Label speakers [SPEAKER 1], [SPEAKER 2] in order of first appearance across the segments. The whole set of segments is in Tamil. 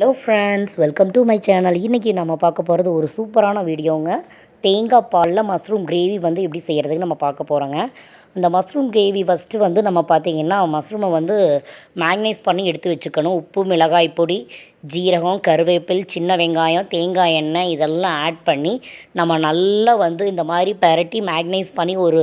[SPEAKER 1] Hello friends welcome to my channel இன்றைக்கி நம்ம பார்க்க போகிறது ஒரு சூப்பரான வீடியோங்க தேங்காய் பாலில் மஷ்ரூம் கிரேவி வந்து எப்படி செய்கிறதுக்கு நம்ம பார்க்க போகிறோங்க அந்த மஷ்ரூம் கிரேவி ஃபஸ்ட்டு வந்து நம்ம பார்த்திங்கன்னா மஷ்ரூமை வந்து மேக்னைஸ் பண்ணி எடுத்து வச்சுக்கணும். உப்பு மிளகாய் பொடி ஜீரகம் கருவேப்பில் சின்ன வெங்காயம் தேங்காய் எண்ணெய் இதெல்லாம் ஆட் பண்ணி நம்ம நல்லா வந்து இந்த மாதிரி பரட்டி மேக்னைஸ் பண்ணி ஒரு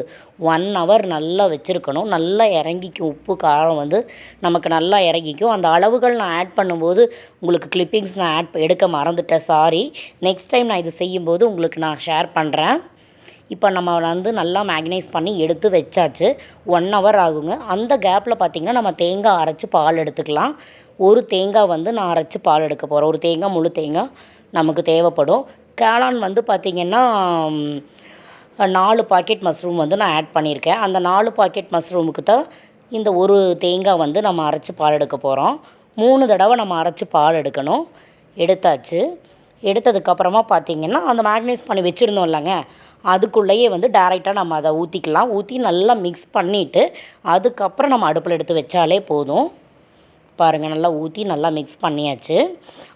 [SPEAKER 1] ஒன் ஹவர் நல்லா வச்சுருக்கணும். நல்லா இறங்கிக்கும். உப்பு காரம் வந்து நமக்கு நல்லா இறங்கிக்கும். அந்த அளவுகள் நான் ஆட் பண்ணும்போது உங்களுக்கு கிளிப்பிங்ஸ் நான் ஆட் எடுக்க மறந்துட்டேன். சாரி நெக்ஸ்ட் டைம் நான் இது செய்யும்போது உங்களுக்கு நான் ஷேர் பண்ணுறேன் இப்போ நம்ம வந்து நல்லா மேக்னைஸ் பண்ணி எடுத்து வச்சாச்சு. ஒன் ஹவர் ஆகுங்க. அந்த கேப்பில் பார்த்திங்கன்னா நம்ம தேங்காய் அரைச்சி பால் எடுத்துக்கலாம். ஒரு தேங்காய் வந்து நான் அரைச்சி பால் எடுக்க போகிறேன் ஒரு தேங்காய் முழு தேங்காய் நமக்கு தேவைப்படும். கேளான் வந்து பார்த்திங்கன்னா நாலு பாக்கெட் மஷ்ரூம் வந்து நான் ஆட் பண்ணியிருக்கேன். அந்த நாலு பாக்கெட் மஷ்ரூமுக்கு தான் இந்த ஒரு தேங்காய் வந்து நம்ம அரைச்சி பால் எடுக்க போகிறோம் மூணு தடவை நம்ம அரைச்சி பால் எடுக்கணும். எடுத்தாச்சு. எடுத்ததுக்கப்புறமா பார்த்திங்கன்னா அந்த மேக்னைஸ் பண்ணி வச்சுருந்தோம் இல்லைங்க அதுக்குள்ளேயே வந்து டேரெக்டாக நம்ம அதை ஊற்றிக்கலாம் ஊற்றி நல்லா மிக்ஸ் பண்ணிவிட்டு அதுக்கப்புறம் நம்ம அடுப்பில் எடுத்து வச்சாலே போதும். பாருங்கள் நல்லா ஊற்றி நல்லா மிக்ஸ் பண்ணியாச்சு.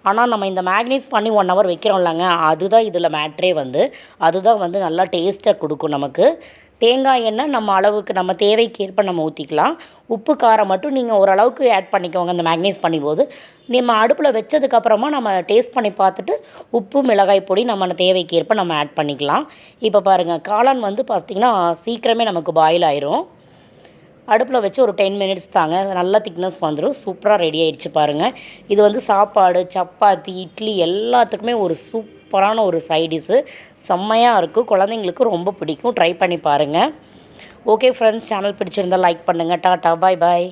[SPEAKER 1] ஆனால் நம்ம இந்த மேக்னைஸ் பண்ணி ஒன் ஹவர் வைக்கிறோம்லங்க அதுதான் இதில் மேட்ரே வந்து. அதுதான் வந்து நல்லா டேஸ்ட்டை கொடுக்கும் நமக்கு. தேங்காய் எண்ணெய் நம்ம அளவுக்கு நம்ம தேவைக்கு ஏற்ப நம்ம ஊற்றிக்கலாம் உப்பு காரம் மட்டும் நீங்கள் ஓரளவுக்கு ஆட் பண்ணிக்கோங்க. அந்த மேக்னைஸ் பண்ணும்போது நம்ம அடுப்பில் வச்சதுக்கப்புறமா நம்ம டேஸ்ட் பண்ணி பார்த்துட்டு உப்பு மிளகாய் பொடி நம்ம தேவைக்கு ஏற்ப நம்ம ஆட் பண்ணிக்கலாம். இப்போ பாருங்கள் காளான் வந்து பார்த்திங்கன்னா சீக்கிரமே நமக்கு பாயில் ஆயிரும். அடுப்பில் வச்சு ஒரு டென் மினிட்ஸ் தாங்க நல்லா திக்னஸ் வந்துடும் சூப்பராக ரெடி ஆகிடுச்சு பாருங்கள் இது வந்து சாப்பாடு சப்பாத்தி இட்லி எல்லாத்துக்குமே ஒரு சூப் சூப்பரான ஒரு சைடிஷ்ஷு செம்மையாக இருக்கும் குழந்தைங்களுக்கு ரொம்ப பிடிக்கும். ட்ரை பண்ணி பாருங்கள் ஓகே ஃப்ரெண்ட்ஸ் சேனல் பிடிச்சிருந்தால் லைக் பண்ணுங்கள் டாட்டா பாய் பாய்